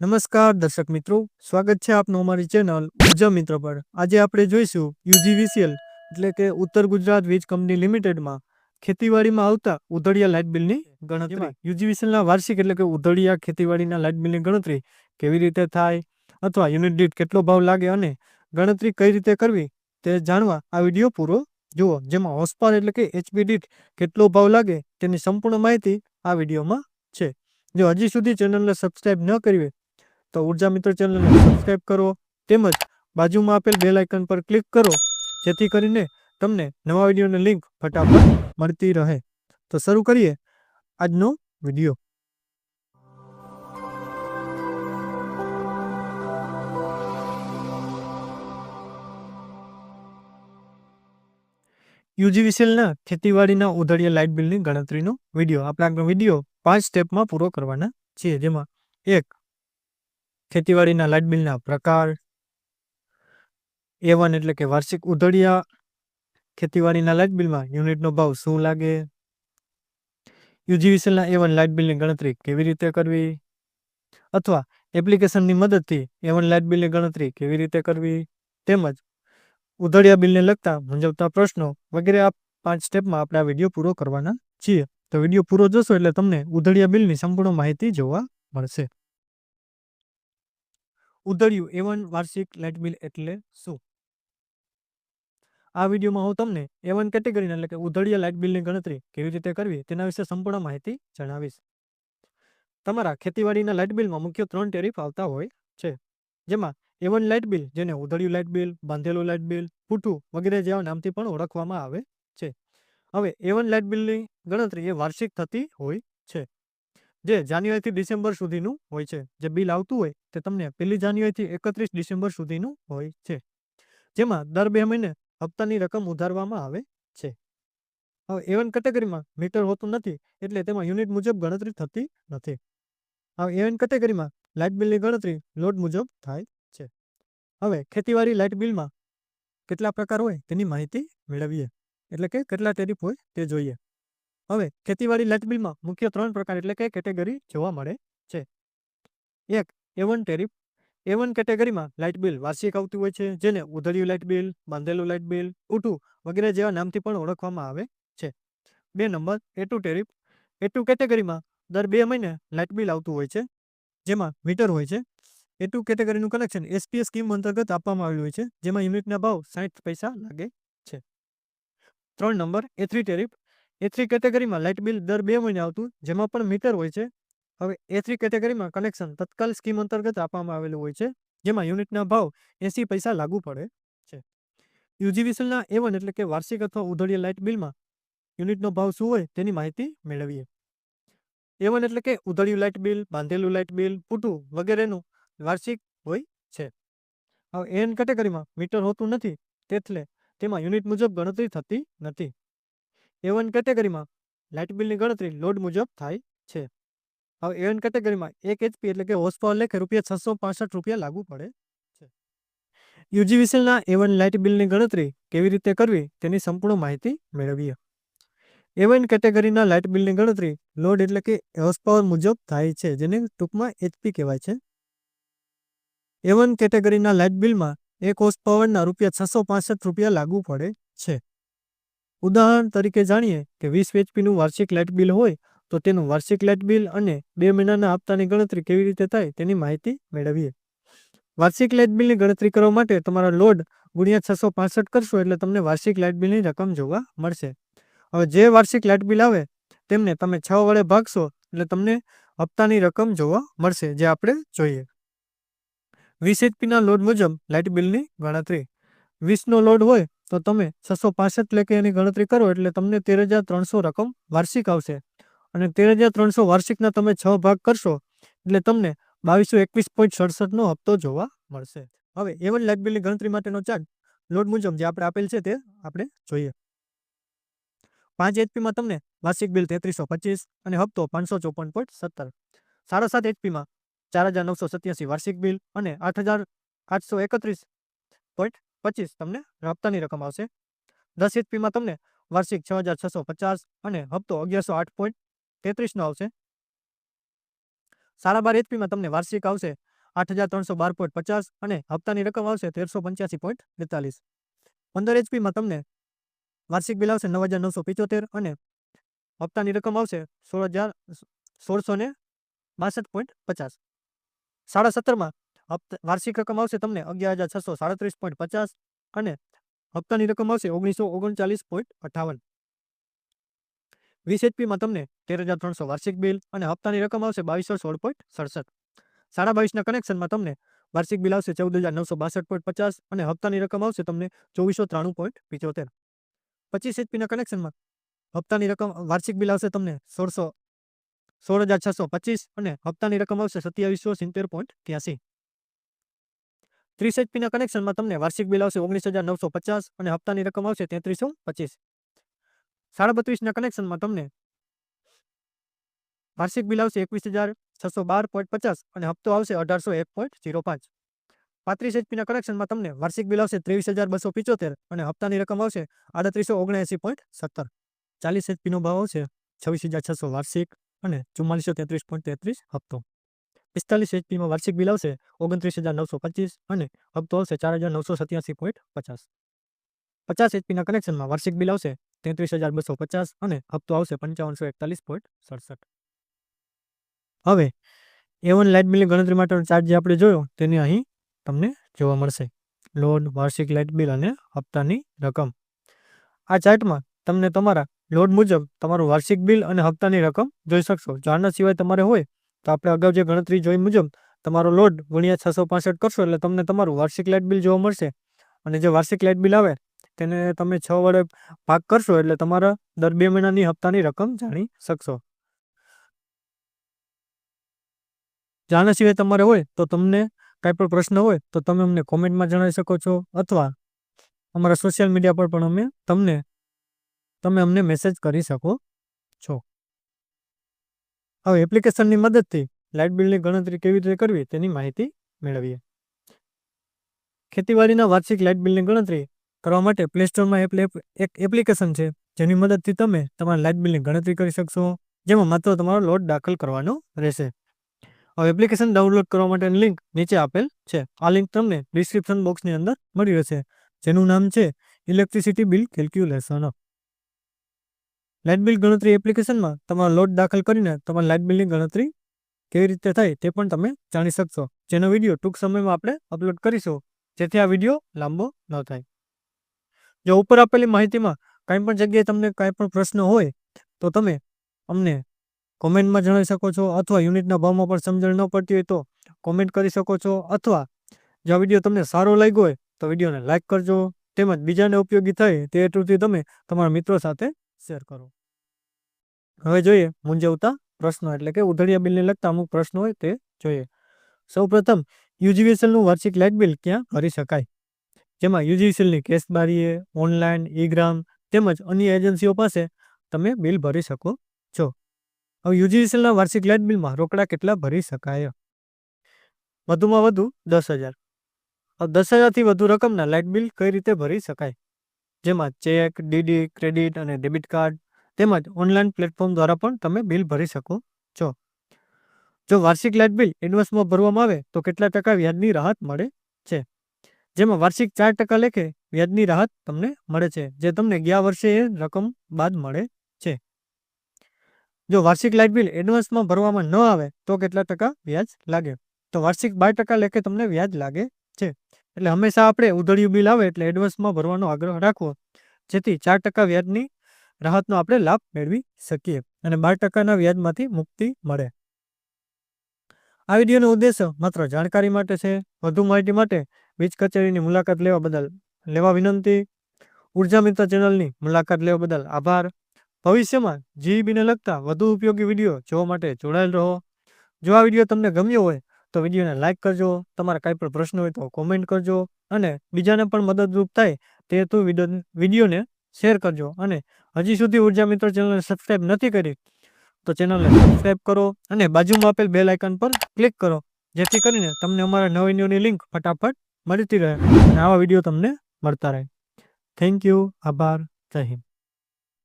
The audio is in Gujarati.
નમસ્કાર દર્શક મિત્રો સ્વાગત છે આપનું અમારી ચેનલ ઊર્જા મિત્ર પર. આજે આપણે જોઈશું યુજીવીસીએલ એટલે કે ઉત્તર ગુજરાત વીજ કંપની લિમિટેડમાં ખેતીવાડીમાં આવતા ઉધડિયા લાઇટ બિલની ગણતરી. યુજીવીસીએલના વાર્ષિક એટલે કે ઉધડિયા ખેતીવાડીના લાઇટ બિલની ગણતરી કેવી રીતે થાય અથવા યુનિટ દીઠ કેટલો ભાવ લાગે અને ગણતરી કઈ રીતે કરવી તે જાણવા આ વીડિયો પૂરો જુઓ. જેમાં હોસ્પાર એટલે કે એચપી દીઠ કેટલો ભાવ લાગે તેની સંપૂર્ણ માહિતી આ વિડીયોમાં છે. જો હજી સુધી ચેનલને સબસ્ક્રાઇબ ન કરી હોય તો ઊર્જા મિત્ર ચેનલને સબસ્ક્રાઇબ કરો, તેમજ બાજુમાં આપેલ બેલ આઇકન પર ક્લિક કરો, જેથી કરીને તમને નવા વિડીયોની લિંક ફટાફટ મળતી રહે. તો શરૂ કરીએ આજનો વીડિયો. યુજીવીસીએલના ખેતીવાડીના ઉધડિયા લાઇટ બિલની ગણતરીનો વીડિયો. આપણે આગળ વીડિયો પાંચ સ્ટેપમાં પૂરો કરવાના છીએ, જેમાં એક ખેતીવાડીના લાઇટ બિલના પ્રકાર એ વન એટલે કે વાર્ષિક ઉધડિયા ખેતીવાડીના લાઇટ બિલમાં યુનિટનો ભાવ શું લાગે? યુજીવીસીએલના એ વન લાઇટ બિલની ગણતરી કેવી રીતે કરવી? અથવા એપ્લિકેશનની મદદથી એ વન લાઇટ બિલની ગણતરી કેવી રીતે કરવી? તેમજ ઉધડિયા બિલને લગતા મૂંઝવતા પ્રશ્નો વગેરે આ પાંચ સ્ટેપમાં આપણે આ વીડિયો પૂરો કરવાના છીએ. તો વીડિયો પૂરો જોશો એટલે તમને ઉધડિયા બિલની સંપૂર્ણ માહિતી જોવા મળશે. ઉધડિયું એવન વાર્ષિક લાઇટ બિલ એટલે શું? આ વિડીયોમાં હું તમને એવન કેટેગરીના એટલે કે ઉધડિયા લાઇટ બિલની ગણતરી કેવી રીતે કરવી તેના વિશે સંપૂર્ણ માહિતી જણાવીશ. તમારા ખેતીવાડીના લાઇટ બિલમાં મુખ્ય ત્રણ ટેરિફ આવતા હોય છે, જેમાં એવન લાઇટ બિલ, જેને ઉધડિયું લાઇટ બિલ, બાંધેલું લાઇટ બિલ પૂઠું વગેરે જેવા નામથી પણ ઓળખવામાં આવે છે. હવે એવન લાઇટ બિલની ગણતરી એ વાર્ષિક થતી હોય છે. જે જાન્યુઆરીથી ડિસેમ્બર સુધીનું હોય છે, જે બિલ આવતું હોય તે તમને પહેલી જાન્યુઆરીથી એકત્રીસ ડિસેમ્બર સુધીનું હોય છે, જેમાં દર બે મહિને હપ્તાની રકમ ઉધારવામાં આવે છે. હવે એવન કેટેગરીમાં મીટર હોતું નથી એટલે તેમાં યુનિટ મુજબ ગણતરી થતી નથી. હવે એવન કેટેગરીમાં લાઇટ બિલની ગણતરી લોડ મુજબ થાય છે. હવે ખેતીવાડી લાઇટ બિલમાં કેટલા પ્રકાર હોય તેની માહિતી મેળવીએ. એટલે કે કેટલા ટેરિફ હોય તે જોઈએ. હવે ખેતીવાડી લાઇટ બિલમાં મુખ્ય ત્રણ પ્રકાર એટલે કે કેટેગરી જોવા મળે છે. એક એવન ટેરિફ એવન કેટેગરીમાં લાઇટ બિલ વાર્ષિક આવતું હોય છે, જેને ઉધડિયું લાઇટ બિલ બાંધેલું લાઇટ બિલ ઉઠું વગેરે જેવા નામથી પણ ઓળખવામાં આવે છે. બે, number A two tariff A two કેટેગરીમાં દર બે મહિને લાઇટ બિલ આવતું હોય છે, જેમાં મીટર હોય છે. એ ટુ કેટેગરીનું કનેક્શન એસપીએસ સ્કીમ અંતર્ગત આપવામાં આવ્યું હોય છે, જેમાં યુનિટના ભાવ સાઠ પૈસા લાગે છે. ત્રણ, number A three tariff A three કેટેગરીમાં લાઇટ બિલ દર બે મહિને આવતું, જેમાં પણ મીટર હોય છે. હવે એ થ્રી કેટેગરીમાં કનેક્શન તત્કાલ સ્કીમ અંતર્ગત આપવામાં આવેલું હોય છે, જેમાં યુનિટના ભાવ એસી પૈસા લાગુ પડે છે. યુજીવીસીલના એ વન એટલે કે વાર્ષિક અથવા ઉધળીય લાઇટ બિલમાં યુનિટનો ભાવ શું હોય તેની માહિતી મેળવીએ. એ વન એટલે કે ઉધળિયું લાઇટ બિલ બાંધેલું લાઇટ બિલ પૂટું વગેરેનું વાર્ષિક હોય છે. હવે એન કેટેગરીમાં મીટર હોતું નથી એટલે તેમાં યુનિટ મુજબ ગણતરી થતી નથી. એ વન કેટેગરીમાં લાઇટ બિલની ગણતરી લોડ મુજબ થાય છે. હવે એવન કેટેગરીમાં એક એચપી એટલે કે હોર્સ પાવર લેખે રૂપિયા છસો પાસઠ રૂપિયા લાગુ પડે છે. યુજીવીસીએલના એવન લાઇટ બિલની ગણતરી કેવી રીતે કરવી તેની સંપૂર્ણ માહિતી મેળવીએ. એવન કેટેગરીના લાઇટ બિલની ગણતરી લોડ એટલે કે હોર્સ મુજબ થાય છે, જેને ટૂંકમાં એચપી કહેવાય છે. એવન કેટેગરીના લાઇટ બિલમાં એક હોર્સ રૂપિયા છસો રૂપિયા લાગુ પડે છે. ઉદાહરણ તરીકે જાણીએ કે વીસ એચપીનું વાર્ષિક લાઇટ બિલ હોય તો તેનું વાર્ષિક લાઇટ બિલ અને બે મહિનાના હપ્તાની ગણતરી કેવી રીતે થાય તેની માહિતી મેળવીએ. વાર્ષિક લાઇટ બિલની ગણતરી કરવા માટે તમારા લોડ ગુણ્યા છસો પાસઠ કરશો એટલે તમને વાર્ષિક લાઇટ બિલની રકમ જોવા મળશે. હવે જે વાર્ષિક લાઇટ બિલ આવે તેમને તમે છ વડે ભાગશો એટલે તમને હપ્તાની રકમ જોવા મળશે જે આપણે જોઈએ. વીસ એચપીના લોડ મુજબ લાઇટ બિલની ગણતરી. વીસનો લોડ હોય તો તમે છસો પાસઠ લેખે એની ગણતરી કરો એટલે તમને તેર હજાર ત્રણસો રકમ વાર્ષિક આવશે. અને તેર હજાર ત્રણસો વાર્ષિકના તમે છ ભાગ કરશો એટલે તમને બાવીસો એકવીસ પોઈન્ટ સડસઠનો હપ્તો જોવા મળશે. હવે એવન લાઇટ બિલની ગણતરી માટેનો ચાર્જ લોડ મુજબ જે આપણે આપેલ છે તે આપણે જોઈએ. પાંચ એચપીમાં તમને વાર્ષિક બિલ તેત્રીસો પચીસ અને હપ્તો પાંચસો ચોપન પોઈન્ટ સત્તર. સાડા સાત એચપીમાં ચાર હજાર નવસો સત્યાસી વાર્ષિક બિલ અને આઠ હજાર આઠસો એકત્રીસ પોઈન્ટ પચીસ તમને હપ્તાની રકમ આવશે. દસ એચપીમાં તમને વાર્ષિક છ હજાર છસો પચાસ અને હપ્તો અગિયારસો આઠ પોઈન્ટ તેત્રીસનો આવશે. સાડા બાર એચપીમાં તમને વાર્ષિક આવશે આઠ હજાર ત્રણસો બાર પોઈન્ટ પચાસ અને હપ્તાની રકમ આવશે તેરસો પંચ્યાસી પોઈન્ટ બેતાલીસ. પંદર એચપીમાં તમને વાર્ષિક બિલ આવશે નવ હજાર નવસો પિચોતેર અને હપ્તાની રકમ આવશે સોળ હજાર સોળસો ને બાસઠ પોઈન્ટ પચાસ. સાડા સત્તરમાં વાર્ષિક રકમ આવશે તમને અગિયાર હજાર છસો સાડત્રીસ પોઈન્ટ પચાસ અને હપ્તાની રકમ આવશે ઓગણીસો ઓગણચાલીસ પોઈન્ટ અઠાવન. વીસ એચપીમાં તમને તેર હજાર ત્રણસો વાર્ષિક બિલ અને હપ્તાની રકમ આવશે બાવીસો સોળ પોઈન્ટ સડસઠ. સાડા બાવીસના કનેક્શનમાં તમને વાર્ષિક બિલ આવશે ચૌદ હજાર નવસો બાસઠ પોઈન્ટ પચાસ અને હપ્તાની રકમ આવશે તમને ચોવીસો ત્રાણું પોઈન્ટ પિચોતેર. પચીસ એચપીના કનેક્શનમાં હપ્તાની રકમ, વાર્ષિક બિલ આવશે તમને સોળસો, સોળ હજાર છસો પચીસ અને હપ્તાની રકમ આવશે સત્યાવીસો સિત્તેર પોઈન્ટ ત્યાસી. ત્રીસ એચપીના કનેક્શનમાં તમને વાર્ષિક બિલ આવશે ઓગણીસ હજાર નવસો પચાસ અને હપ્તાની રકમ આવશે તેત્રીસો પચીસ. સાડા બત્રીસના કનેક્શનમાં તમને વાર્ષિક બિલ આવશે એકવીસ હજાર છસો બાર પોઈન્ટ પચાસ અને હપ્તો આવશે અઢારસો એક પોઈન્ટ જીરો પાંચ. પાંત્રીસ એચપીના કનેક્શનમાં તમને વાર્ષિક બિલ આવશે ત્રેવીસ હજાર બસો પિચોતેર અને હપ્તાની રકમ આવશે આડત્રીસો ઓગણએંસી પોઈન્ટ સત્તર. ચાલીસ એચપીનો ભાવ આવશે છવ્વીસ હજાર છસો વાર્ષિક અને ચુમ્માલીસો તેત્રીસ પોઈન્ટ તેત્રીસ હપ્તો. પિસ્તાલીસ એચપીમાં વાર્ષિક બિલ આવશે ઓગણત્રીસ હજાર નવસો પચીસ અને હપ્તો આવશે ચાર હજાર નવસો સત્યાસી પોઈન્ટ પચાસ. પચાસ એચપીના કનેક્શનમાં વાર્ષિક બિલ આવશે તેત્રીસ હજાર બસો પચાસ અને હપ્તો આવશે પંચાવનસો એકતાલીસ પોઈન્ટ સડસઠ. હવે એ વન લાઇટ બિલની ગણતરી માટેનો ચાર્જ જે આપણે જોયો તેની અહીં તમને જોવા મળશે. લોડ વાર્ષિક લાઇટ બિલ અને હપ્તાની રકમ. આ ચાર્ટમાં તમને તમારા લોડ મુજબ તમારું વાર્ષિક બિલ અને હપ્તાની રકમ જોઈ શકશો. જો આના સિવાય તમારે હોય તો આપણે અગાઉ જે ગણતરી જોઈ મુજબ, તમારો લોડ ગુણ્યા છસો પાસઠ કરશો એટલે તમને તમારું વાર્ષિક લાઇટ બિલ જોવા મળશે. અને જે વાર્ષિક લાઇટ બિલ આવે, તેને તમે છ વડે ભાગ કરશો એટલે તમારા દર બે મહિનાની હપ્તાની રકમ જાણી શકશો. જાણ્યા સિવાય તમારે હોય તો તમને કાંઈ પણ પ્રશ્ન હોય તો તમે અમને કોમેન્ટમાં જણાવી શકો છો અથવા અમારા સોશિયલ મીડિયા પર પણ અમે તમને, તમે અમને મેસેજ કરી શકો છો. હવે એપ્લિકેશનની મદદથી લાઇટ બિલની ગણતરી કેવી રીતે કરવી તેની માહિતી મેળવીએ. ખેતીવાડીના વાર્ષિક લાઇટ બિલની ગણતરી કરવા માટે પ્લે સ્ટોરમાં એક એપ્લિકેશન છે, જેની મદદથી તમે તમારા લાઇટ બિલની ગણતરી કરી શકશો, જેમાં માત્ર તમારો લોટ દાખલ કરવાનો રહેશે. હવે એપ્લિકેશન ડાઉનલોડ કરવા માટેની લિંક નીચે આપેલ છે. આ લિંક તમને ડિસ્ક્રિપ્શન બોક્સની અંદર મળી રહેશે, જેનું નામ છે electricity bill calculation light bill ગણતરી એપ્લિકેશનમાં તમારો લોડ દાખલ કરીને તમારા લાઇટ બિલની ગણતરી કેવી રીતે થાય તે પણ તમે જાણી શકશો. જેનો વીડિયો ટૂંક સમયમાં આપણે અપલોડ કરીશું, જેથી આ વીડિયો લાંબો ન થાય. જો ઉપર આપેલી માહિતીમાં કંઈ પણ જગ્યાએ તમને કાંઈ પણ પ્રશ્ન હોય, તો તમે અમને કોમેન્ટમાં જણાવી શકો છો અથવા યુનિટના ભાવમાં પણ સમજણ ન પડતી હોય તો કોમેન્ટ કરી શકો છો અથવા જો આ વીડિયો તમને સારો લાગ્યો હોય, તો વિડીયોને લાઇક કરજો. તેમજ બીજાને ઉપયોગી થાય તે હેતુથી તમે તમારા મિત્રો સાથે શેર કરો. હવે જોઈએ મૂંઝવતા પ્રશ્નો. એટલે કે ઉધડિયા બિલને લગતા અમુક પ્રશ્નો હોય તે જોઈએ. સૌપ્રથમ, યુજીવીએસએલનું વાર્ષિક લાઇટ બિલ ક્યાં ભરી શકાય? જેમાં યુજીવીએસએલની કેશબારીએ ઓનલાઈન ઈગ્રામ તેમજ અન્ય એજન્સીઓ પાસે તમે બિલ ભરી શકો છો. હવે યુજીવીએસએલના વાર્ષિક લાઇટ બિલમાં રોકડા કેટલા ભરી શકાય? વધુમાં વધુ દસ હજાર. હવે દસ હજારથી વધુ રકમના લાઇટ બિલ કઈ રીતે ભરી શકાય? જેમાં ચેક, ડીડી, ક્રેડિટ અને ડેબિટ કાર્ડ તેમજ ઓનલાઈન પ્લેટફોર્મ દ્વારા પણ તમે બિલ ભરી શકો છો. જો વાર્ષિક લાઇટ બિલ એડવાન્સમાં ભરવામાં આવે, તો કેટલા ટકા વ્યાજની રાહત મળે છે? જેમાં વાર્ષિક ચાર ટકા લેખે વ્યાજની રાહત તમને મળે છે, જે તમને ગયા વર્ષે એ રકમ બાદ મળે છે. જો વાર્ષિક લાઇટ બિલ એડવાન્સમાં ભરવામાં ન આવે, તો કેટલા ટકા વ્યાજ લાગે? તો વાર્ષિક બાર ટકા લેખે તમને વ્યાજ લાગે છે. એટલે હંમેશા આપણે ઉધળિયું બિલ આવે એટલે એડવાન્સમાં ભરવાનો આગ્રહ રાખવો. જેથી ચાર ટકા વ્યાજની રાહતનો આપણે લાભ મેળવી શકીએ અને બાર ટકાના વ્યાજમાંથી મુક્તિ મળે. આ વિડીયોનો ઉદ્દેશ માત્ર જાણકારી માટે છે. વધુ માહિતી માટે વીજ કચેરીની મુલાકાત લેવા બદલ લેવા વિનંતી. ઊર્જા મિત્ર ચેનલની મુલાકાત લેવા બદલ આભાર. ભવિષ્યમાં જીઈબીને લગતા વધુ ઉપયોગી વીડિયો જોવા માટે જોડાયેલ રહો. જો આ વીડિયો તમને ગમ્યો હોય તો વિડીયોને લાઇક કરજો, તમારા કાંઈ પણ પ્રશ્ન હોય તો કોમેન્ટ કરજો અને બીજાને પણ મદદરૂપ થાય તે હેતુ વિડીયોને શેર કરજો. અને હજી સુધી ઊર્જા મિત્ર ચેનલને સબસ્ક્રાઇબ નથી કરી, તો ચેનલને સબસ્ક્રાઇબ કરો અને બાજુમાં આપેલ બેલ આઇકન પર ક્લિક કરો, જેથી કરીને તમને અમારા નવી ન્યૂની લિંક ફટાફટ મળતી રહે અને આવા વીડિયો તમને મળતા રહે. થેન્ક યુ આભાર. જય હિન્દ.